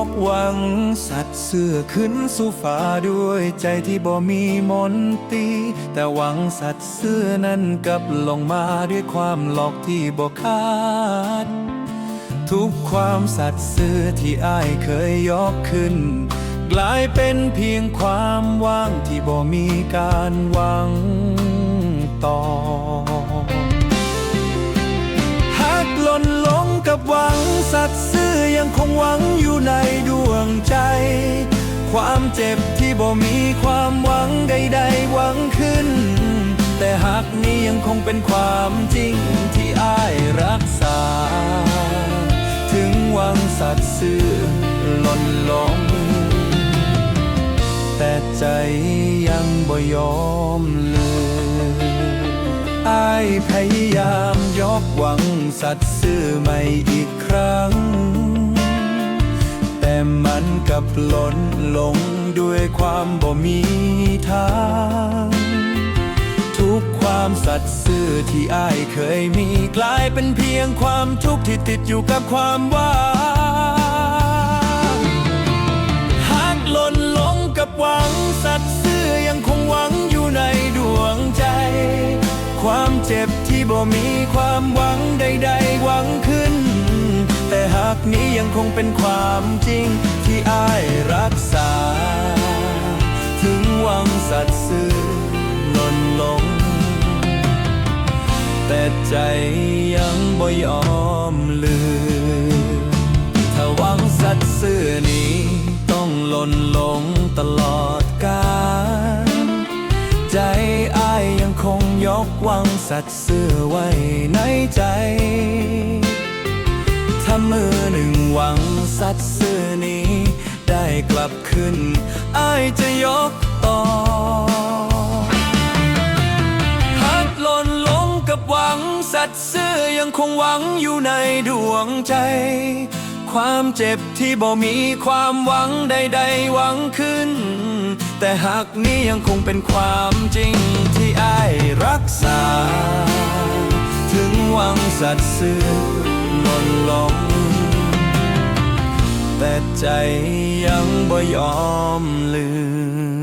อกหวัง สัตว์เสื้อขึ้นสู่ฟ้าด้วยใจที่บ่มีมนตี แต่หวังสัตว์เสื้อนั้นกลับลงมาด้วยความหลอกที่บ่คาด ทุกความสัตย์ซื่อที่อ้ายเคยยกขึ้น กลายเป็นเพียงความว่างที่บ่มีการหวังต่อ สัตว์ซื่อยังคงหวังอยู่ในดวงใจ ความเจ็บที่บ่มีความหวังใดๆหวังขึ้น แต่หากนี้ยังคงเป็นความจริงที่อ้ายรักษา ถึงหวังสัตว์ซื่อหล่นลงแต่ใจยังบ่ยอมเลืมอายพยายาม ยกหวังสัตว์ซื่อใหม่อีกครั้ง แต่มันกลับหล่นลงด้วยความบ่มีทาง ทุกความสัตย์ซื่อที่อ้ายเคยมีกลายเป็นเพียงความทุกข์ที่ติดอยู่กับความว่า บ่มีความหวังใด ๆ หวังขึ้น แต่หากนี้ยังคงเป็นความจริงที่อ้ายรักษา ถึงหวังสัตว์ซื่อหล่นลง แต่ใจยังบ่ยอมลืมถ้าหวังสัตว์ซื่อนี้ต้องหล่นลงตลอดกาลใจอ้ายยังคง ยกวังสัตว์ซื่อไว้ในใจ ถ้ามือหนึ่งหวังสัตว์ซื่อนี้ ได้กลับขึ้นอายจะยกต่อหากหล่นลงกับหวังสัตว์ซื่อยังคงหวังอยู่ในดวงใจ ความเจ็บที่บ่มีความหวังใดๆหวังขึ้น แต่หากนี้ยังคงเป็นความจริงที่อ้ายรักษา ถึงวังสัตว์ซื่อนอนลง แต่ใจยังบ่ยอมลืม